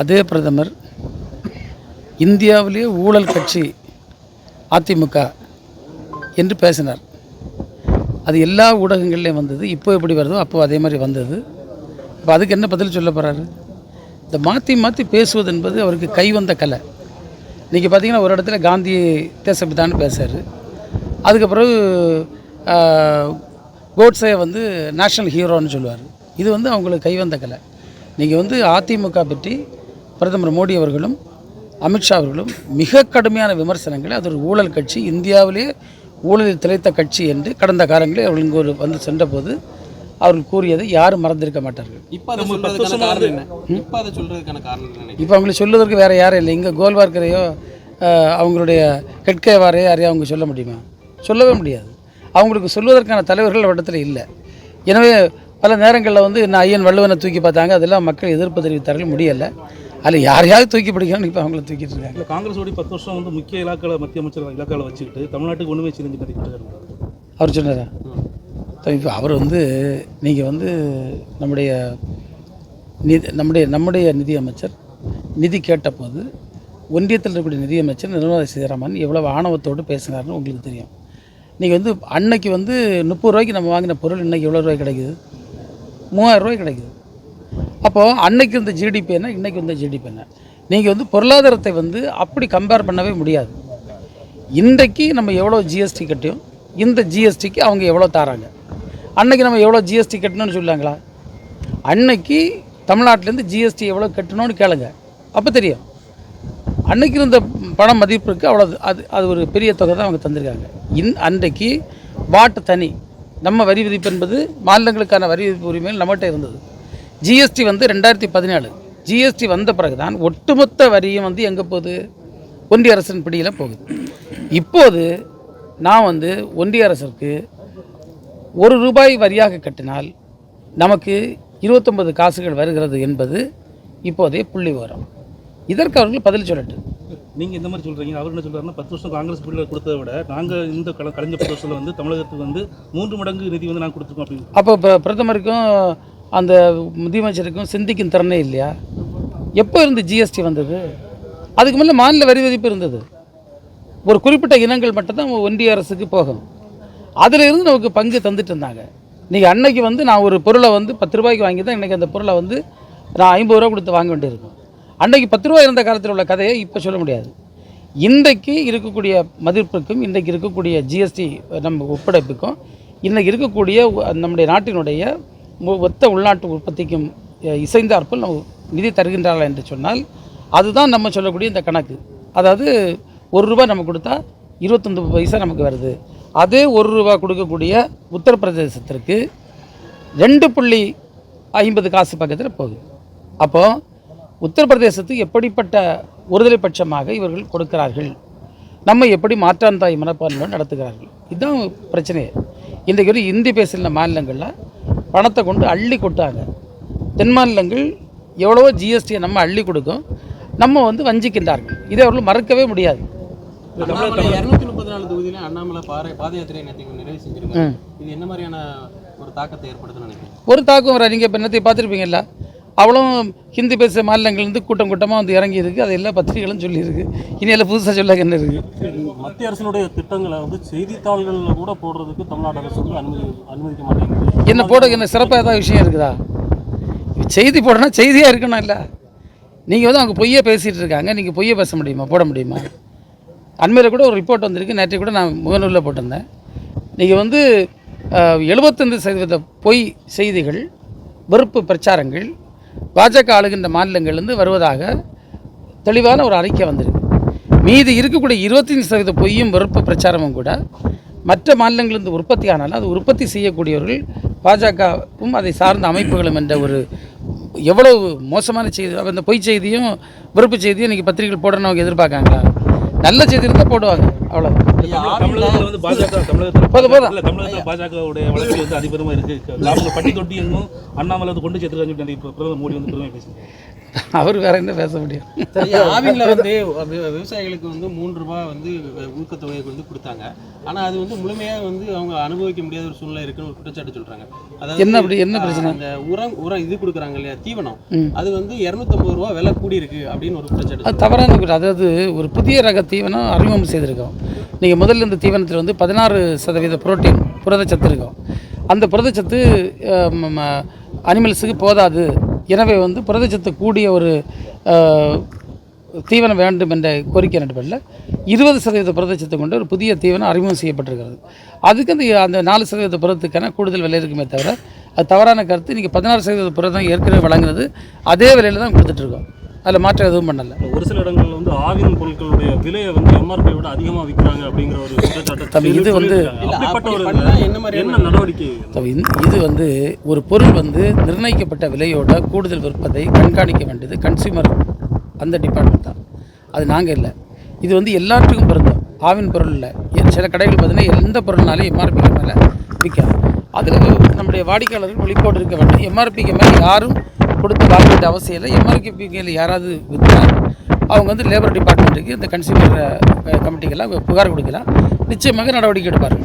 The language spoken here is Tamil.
அதே பிரதமர் இந்தியாவிலேயே ஊழல் கட்சி அதிமுக என்று பேசினார். அது எல்லா ஊடகங்கள்லேயும் வந்தது. இப்போ எப்படி வருதோ அப்போ அதே மாதிரி வந்தது. இப்போ அதுக்கு என்ன பதில் சொல்ல போகிறாரு இந்த மாற்றி மாற்றி பேசுவது என்பது அவருக்கு கைவந்த கலை. இன்றைக்கி பார்த்தீங்கன்னா ஒரு இடத்துல காந்தி தேசப்பிதான்னு அதுக்கு அதுக்கப்புறம் கோட்ஸே வந்து நேஷ்னல் ஹீரோன்னு சொல்லுவார். இது வந்து அவங்களுக்கு கைவந்த கலை. நீங்கள் வந்து அதிமுக பற்றி பிரதமர் மோடி அவர்களும் அமித்ஷா அவர்களும் மிக கடுமையான விமர்சனங்களை அது ஒரு ஊழல் கட்சி இந்தியாவிலேயே ஊழலில் திளைத்த கட்சி என்று கடந்த காலங்களில் அவர்கள் இங்கு ஒரு வந்து சென்றபோது அவர்கள் கூறியதை யாரும் மறந்திருக்க மாட்டார்கள். இப்போ இப்போ அவங்களுக்கு சொல்லுவதற்கு வேறு யாரும் இல்லை. இங்கே கோல்வார்க்கரையோ அவங்களுடைய கெட்கேவாரையோ யாரையோ அவங்க சொல்ல முடியுமா? சொல்லவே முடியாது. அவங்களுக்கு சொல்வதற்கான தலைவர்கள் இடத்துல இல்லை. எனவே பல நேரங்களில் வந்து நான் ஐயன் வள்ளுவனை தூக்கி பார்த்தாங்க. அதெல்லாம் மக்கள் எதிர்ப்பு தெரிவித்தார்கள் முடியலை. அதில் யாரையாவது தூக்கி பிடிக்கணும்னு இப்போ அவங்கள தூக்கிட்டு இருக்காங்க. இல்லை காங்கிரஸோட பத்து வருஷம் வந்து முக்கிய இலாக்களை மத்திய அமைச்சர் இலாக்காவில் வச்சுக்கிட்டு தமிழ்நாட்டுக்கு ஒன்றுமே செஞ்சு மதிக்கிட்டு அவர் சொன்னாரா? இப்போ அவர் வந்து நீங்கள் வந்து நம்முடைய நிதி நம்முடைய நம்முடைய நிதியமைச்சர் நிதி கேட்டபோது ஒன்றியத்தில் இருக்கக்கூடிய நிதியமைச்சர் நிர்மலா சீதாராமன் எவ்வளவு ஆணவத்தோடு பேசினார்னு உங்களுக்கு தெரியும். நீங்கள் வந்து அன்னைக்கு வந்து முப்பது ரூபாய்க்கு நம்ம வாங்கின பொருள் இன்னைக்கு எவ்வளோ ரூபாய் கிடைக்குது? மூவாயிரம் ரூபாய் கிடைக்குது. அப்போது அன்னைக்கு இருந்த ஜிடிபி என்ன? இன்றைக்கி வந்த ஜிடிபி என்ன? நீங்கள் வந்து பொருளாதாரத்தை வந்து அப்படி கம்பேர் பண்ணவே முடியாது. இன்றைக்கு நம்ம எவ்வளோ ஜிஎஸ்டி கட்டியும் இந்த ஜிஎஸ்டிக்கு அவங்க எவ்வளோ தராங்க? அன்னைக்கு நம்ம எவ்வளோ ஜிஎஸ்டி கட்டணும்னு சொல்லாங்களா அன்னைக்கு தமிழ்நாட்டிலேருந்து ஜிஎஸ்டி எவ்வளோ கட்டணும்னு கேளுங்க. அப்போ தெரியும். அன்னைக்கு இருந்த பண மதிப்பிற்கு அவ்வளோ அது அது ஒரு பெரிய தொகை தான் அவங்க தந்திருக்காங்க. இன் அன்றைக்கு வாட்டு தனி. நம்ம வரி விதிப்பு என்பது மாநிலங்களுக்கான வரி விதிப்பு உரிமைகள் நம்மகிட்ட இருந்தது. ஜிஎஸ்டி வந்து ரெண்டாயிரத்தி பதினேழு ஜிஎஸ்டி வந்த பிறகு தான் ஒட்டுமொத்த வரியும் வந்து எங்கே போகுது? ஒன்றிய அரசின் பிடியில் போகுது. இப்போது நான் வந்து ஒன்றிய அரசிற்கு ஒரு ரூபாய் வரியாக கட்டினால் நமக்கு இருபத்தொன்பது காசுகள் வருகிறது என்பது இப்போதைய புள்ளி விவரம். இதற்கு அவர்கள் பதில் சொல்லட்டும் நீங்கள் இந்த மாதிரி சொல்கிறீங்க அவர் என்ன சொல்றாருன்னா பத்து வருஷம் காங்கிரஸ் பிள்ளைகள் கொடுத்ததை விட நாங்கள் இந்த கல கலைஞ்ச பத்து வருஷத்தில் வந்து தமிழகத்துக்கு வந்து மூன்று மடங்கு நிதி வந்து நாங்கள் கொடுத்துருக்கோம் அப்படின்னு. அப்போ பிரதமருக்கும் அந்த முதலமைச்சருக்கும் சிந்திக்கும் திறனே இல்லையா? எப்போ இருந்து ஜிஎஸ்டி வந்தது? அதுக்கு முன்னே மாநில வரி விதிப்பு இருந்தது. ஒரு குறிப்பிட்ட இனங்கள் மட்டும்தான் ஒன்றிய அரசுக்கு போகும். அதில் இருந்து நமக்கு பங்கு தந்துட்டு இருந்தாங்க. நீங்கள் அன்னைக்கு வந்து நான் ஒரு பொருளை வந்து பத்து ரூபாய்க்கு வாங்கி தான் இன்றைக்கி அந்த பொருளை வந்து நான் ஐம்பது ரூபா கொடுத்து வாங்க வேண்டியிருக்கும். அன்றைக்கி பத்து ரூபா இருந்த காலத்தில் உள்ள கதையை இப்போ சொல்ல முடியாது. இன்றைக்கு இருக்கக்கூடிய மதிப்பிற்கும் இன்றைக்கு இருக்கக்கூடிய ஜிஎஸ்டி நம்ம ஒப்படைப்புக்கும் இன்றைக்கி இருக்கக்கூடிய நம்முடைய நாட்டினுடைய மொத்த உள்நாட்டு உற்பத்திக்கும் அஹ், இசைந்தாற்போல் நம்ம நிதி தருகின்றார்கள் என்று சொன்னால் அதுதான் நம்ம சொல்லக்கூடிய இந்த கணக்கு. அதாவது ஒரு ரூபாய் நம்ம கொடுத்தா இருபத்தொன்பது பைசா நமக்கு வருது. அதே ஒரு ரூபா கொடுக்கக்கூடிய உத்தரப்பிரதேசத்திற்கு ரெண்டு புள்ளி ஐம்பது காசு பக்கத்தில் போகுது. அப்போது உத்தரப்பிரதேசத்துக்கு எப்படிப்பட்ட ஒருதலை பட்சமாக இவர்கள் கொடுக்கிறார்கள்? நம்ம எப்படி மாற்றாந்தாய் மனப்பான்மையோடு நடத்துகிறார்கள்? இதுதான் பிரச்சனையே. இன்றைக்கு ஒரு இந்தி பேசுகிற மாநிலங்களில் பணத்தை கொண்டு அள்ளி கொட்டாங்க தென் மாநிலங்கள் எவ்வளவோ ஜிஎஸ்டியை நம்ம அள்ளி கொடுக்கும். நம்ம வந்து வஞ்சிக்கின்றார்கள். இதை அவர்கள் மறக்கவே முடியாது. அண்ணாமலை இரநூத்தி முப்பத்தி நாலு தொகுதியில அண்ணாமலை பாறை பாத யாத்திரை நேற்று நிறைவு செஞ்சிருக்காங்க. இது என்ன மாதிரியான ஒரு தாக்கத்தை ஏற்படுத்துன்னு நினைக்கிறேன் ஒரு தாக்கம் வர நீங்கள் இப்போ என்னத்தை பார்த்துருப்பீங்கல்ல? அவளும் ஹிந்தி பேசுகிற மாநிலங்கள்லேருந்து கூட்டம் கூட்டமாக வந்து இறங்கி இருக்கு அது எல்லா பத்திரிகைகளும் சொல்லியிருக்கு. இனி எல்லாம் புதுசாக சொல்ல என்ன இருக்குது மத்திய அரசினுடைய திட்டங்களை வந்து செய்தித்தாள்களில் கூட போடுறதுக்கு தமிழ்நாடு அரசு வந்து அனுமதி அனுமதிக்க மாட்டேங்குது. என்ன போட என்ன சிறப்பாக ஏதாவது விஷயம் இருக்குதா? செய்தி போடனா செய்தியாக இருக்கணும் இல்லை? நீங்கள் வந்து அவங்க பொய்யே பேசிகிட்டு இருக்காங்க. நீங்கள் பொய்யே பேச முடியுமா? போட முடியுமா? அண்மையில் கூட ஒரு ரிப்போர்ட் வந்திருக்கு. நேற்று கூட நான் முகநூலில் போட்டிருந்தேன். நீங்கள் வந்து எழுபத்தஞ்சு சதவீத பொய் செய்திகள் வெறுப்பு பிரச்சாரங்கள் பாஜக ஆளுகின்ற மாநிலங்கள்லேருந்து வருவதாக தெளிவான ஒரு அறிக்கை வந்திருக்கு. மீதி இருக்கக்கூடிய இருபத்தஞ்சி சதவீத பொய்யும் வெறுப்பு பிரச்சாரமும் கூட மற்ற மாநிலங்களிலிருந்து உற்பத்தி ஆனாலும் அது உற்பத்தி செய்யக்கூடியவர்கள் பாஜகவும் அதை சார்ந்த அமைப்புகளும் என்ற ஒரு எவ்வளவு மோசமான செய்தி அந்த பொய் செய்தியும் வெறுப்பு செய்தியும் இன்றைக்கி பத்திரிகைகள் போடணும் அவங்க எதிர்பார்க்காங்களா? நல்ல செய்தி இருந்தால் போடுவாங்க அவ்வளோ தமிழகத்தில் வந்து பாஜக தமிழகத்தில் தமிழகத்தில் பாஜகவுடைய வளர்ச்சி வந்து அதிபெருமா இருக்கு. அவங்க பட்டி தொட்டி அண்ணாமலை வந்து கொண்டு சேர்த்துருக்காங்க இப்போ பிரதமர் மோடி வந்து பெருமை அவர் வேற என்ன பேச முடியும்? ஆவின்ல வந்து விவசாயிகளுக்கு வந்து மூன்று ரூபாய் வந்து ஊக்கத்தொகையை வந்து கொடுத்தாங்க. ஆனா அது வந்து முழுமையா வந்து அவங்க அனுபவிக்க முடியாத ஒரு சூழ்நிலை இருக்குன்னு ஒரு குற்றச்சாட்டு சொல்றாங்க. அதாவது என்ன அப்படி என்ன பிரச்சனை? அந்த உரம் உரம் இது கொடுக்குறாங்க இல்லையா தீவனம். அது வந்து இரநூத்தம்பது ரூபா விலை கூடி இருக்கு அப்படின்னு ஒரு குற்றச்சாட்டு அது தவறான அதாவது ஒரு புதிய ரக தீவனம் அறிமுகம் செய்திருக்கோம். நீங்கள் முதல்ல இந்த தீவனத்தில் வந்து பதினாறு சதவீத புரோட்டீன் புரதச்சத்து இருக்கும். அந்த புரதச்சத்து அனிமல்ஸுக்கு போதாது. எனவே வந்து புரதச்சத்து கூடிய ஒரு தீவனம் வேண்டும் என்ற கோரிக்கை நடுவில் இருபது சதவீத புரதச்சத்தை கொண்டு ஒரு புதிய தீவனம் அறிமுகம் செய்யப்பட்டிருக்கிறது. அதுக்கு அந்த அந்த நாலு சதவீத புரதத்துக்கான கூடுதல் விலை இருக்குமே தவிர அது தவறான கருத்து. நீங்கள் பதினாறு சதவீத புரதம் ஏற்கனவே வழங்குறது அதே விலையில் தான் கொடுத்துட்ருக்கோம் அதில் மாற்றம் எதுவும் பண்ணலை. ஒரு சில இடங்கள்ல வந்து ஆவின் பொருட்களுடைய விலையை வந்து எம்ஆர்பி விட அதிகமா விற்கிறாங்க அப்படிங்கிற ஒரு குற்றச்சாட்டு இது வந்து- என்ன மாதிரியான என்ன நடவடிக்கை? இது வந்து ஒரு பொருள் வந்து நிர்ணயிக்கப்பட்ட விலையோட கூடுதல் விற்பதை கண்காணிக்க வேண்டியது கன்சியூமர் அந்த டிபார்ட்மெண்ட் தான். அது நாங்கள் இல்லை. இது வந்து எல்லாத்துக்கும் பொருந்தும். ஆவின் பொருள் இல்லை. சில கடைகள் பார்த்தீங்கன்னா எந்த பொருள்னாலும் எம்ஆர்பிக்கு மேலே விற்காது அதில் நம்முடைய வாடிக்கையாளர்கள் விழிப்போடு இருக்க வேண்டும். எம்ஆர்பிக்கு மேலே யாரும் கொடுத்து வாங்க வேண்டிய அவசியம் இல்லை. எம்ஆர்பிக்கு யாராவது விற்றுனா அவங்க வந்து லேபர் டிபார்ட்மெண்ட்டுக்கு இந்த கன்சியூமர் கமிட்டிக்கெல்லாம் புகார் கொடுக்கலாம். நிச்சயமாக நடவடிக்கை எடுப்பார்கள்.